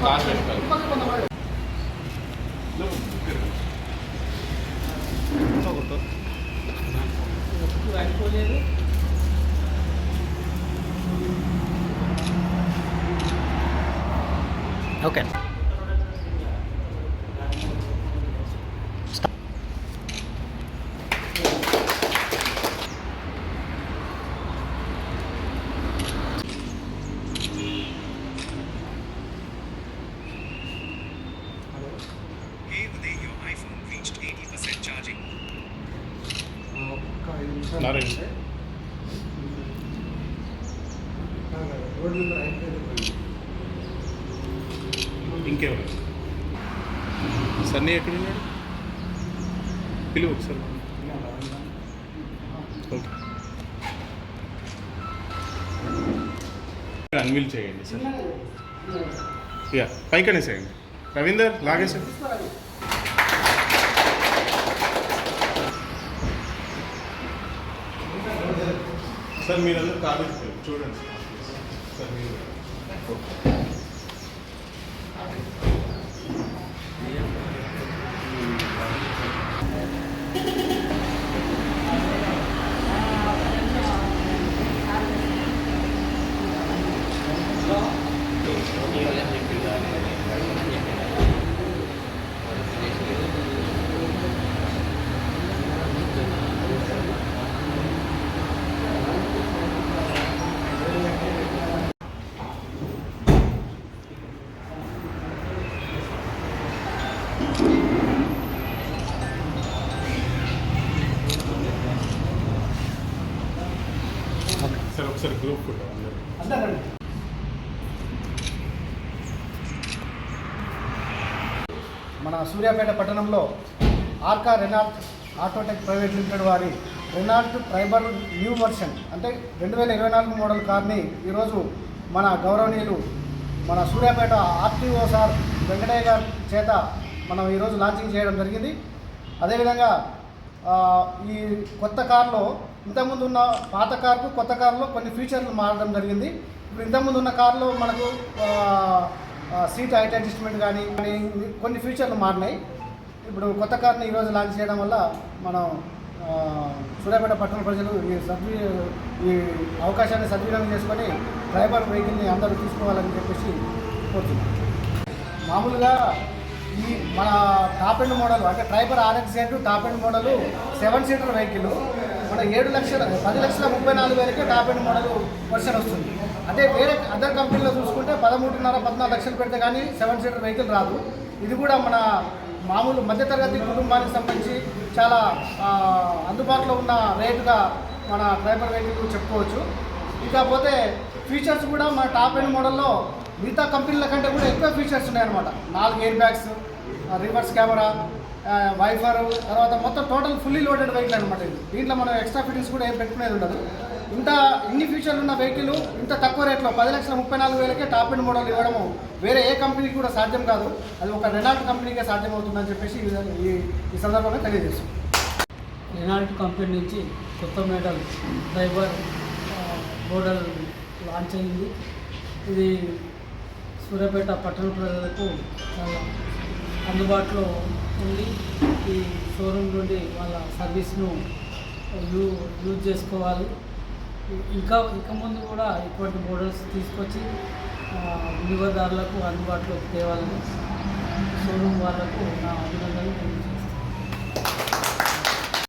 Car okay. Narayana. ఇంకెవరు సన్నీ ఎక్కడున్నాడు పిలువు ఒకసారి. ఓకే. అన్విల్ చేయండి సార్. యా పైకనే చేయండి రవీందర్ లాగేసండి సార్ మీరు మీరందరూ కాలేజ్ చూడండి. సార్ మీరు. సార్ ఒకసారి గ్రూప్ ఫోటో మన సూర్యాపేట పట్టణంలో Arka Renault Autotech private limited వారి రెనాల్ట్ ట్రైబర్ న్యూ వర్షన్ అంటే రెండు వేల ఇరవై నాలుగు మోడల్ కార్ని ఈరోజు మన గౌరవనీయులు మన సూర్యాపేట ఆర్టీఓ సార్ వెంకటయ్య గారి చేత మనం ఈరోజు లాంచింగ్ చేయడం జరిగింది. అదేవిధంగా ఈ కొత్త కార్లో ఇంతకుముందు ఉన్న పాత కార్కు కొత్త కార్లో కొన్ని ఫీచర్లు మారడం జరిగింది. ఇప్పుడు ఇంతకుముందు ఉన్న కార్లో మనకు సీట్ హైట్ అడ్జస్ట్మెంట్ కానీ కొన్ని ఫీచర్లు మారినాయి. ఇప్పుడు కొత్త కార్ని ఈరోజు లాంచ్ చేయడం వల్ల మనం సూర్యాపేట పట్టణ ప్రజలు ఈ సద్వి ఈ అవకాశాన్ని సద్వినియోగం చేసుకొని డ్రైవర్ వెహికల్ని అందరూ తీసుకోవాలని చెప్పేసి కోరుతున్నాం. మామూలుగా ఈ మన టాప్ ఎండ్ మోడల్ అంటే Triber RX Z top end model seven seater vehicle మన ఏడు లక్షల పది లక్షల ముప్పై నాలుగు వేలకే టాప్ ఎండ్ మోడల్ వర్షన్ వస్తుంది. అంటే వేరే అదర్ కంపెనీలో చూసుకుంటే పదమూడున్నర పద్నాలుగు లక్షలు పెడితే కానీ సెవెన్ సీటర్ వెహికల్ రాదు. ఇది కూడా మన మామూలు మధ్యతరగతి కుటుంబానికి సంబంధించి చాలా అందుబాటులో ఉన్న రేటుగా మన డ్రైవర్ వెహికల్ చెప్పుకోవచ్చు. ఇకపోతే ఫీచర్స్ కూడా మన టాప్ ఎండ్ మోడల్లో మిగతా కంపెనీల కంటే కూడా ఎక్కువ ఫీచర్స్ ఉన్నాయన్నమాట. నాలుగు air bags reverse camera wiper తర్వాత మొత్తం టోటల్ ఫుల్లీ లోడెడ్ వెహికల్ అనమాట ఇది. దీంట్లో మనం ఎక్స్ట్రా ఫిట్టింగ్స్ కూడా ఏం పెట్టుకునేది ఉండదు. ఇంత ఇన్ని ఫీచర్లు ఉన్న వెహికల్ ఇంత తక్కువ రేట్లో పది లక్షల ముప్పై నాలుగు వేలకే టాప్ ఎండ్ మోడల్ ఇవ్వడము వేరే ఏ కంపెనీకి కూడా సాధ్యం కాదు. అది ఒక రెనాల్ట్ కంపెనీకే సాధ్యం అవుతుందని చెప్పేసి ఈ ఈ సందర్భంగా తెలియజేస్తుంది రెనాల్ట్ కంపెనీ నుంచి కొత్త మోడల్ డ్రైవర్ మోడల్ లాంచ్ అయింది. ఇది సూర్యాపేట పట్టణ ప్రజలకు చాలా అందుబాటులో ఉంది ఈ షోరూమ్ నుండి వాళ్ళ సర్వీస్ను యూ యూజ్ చేసుకోవాలి. ఇంకా ఇక ముందు కూడా ఇటువంటి మోడల్స్ తీసుకొచ్చి వినియోగదారులకు అందుబాటులోకి తేవాలని షోరూమ్ వాళ్ళకు నా అభినందనలు తెలియజేస్తాను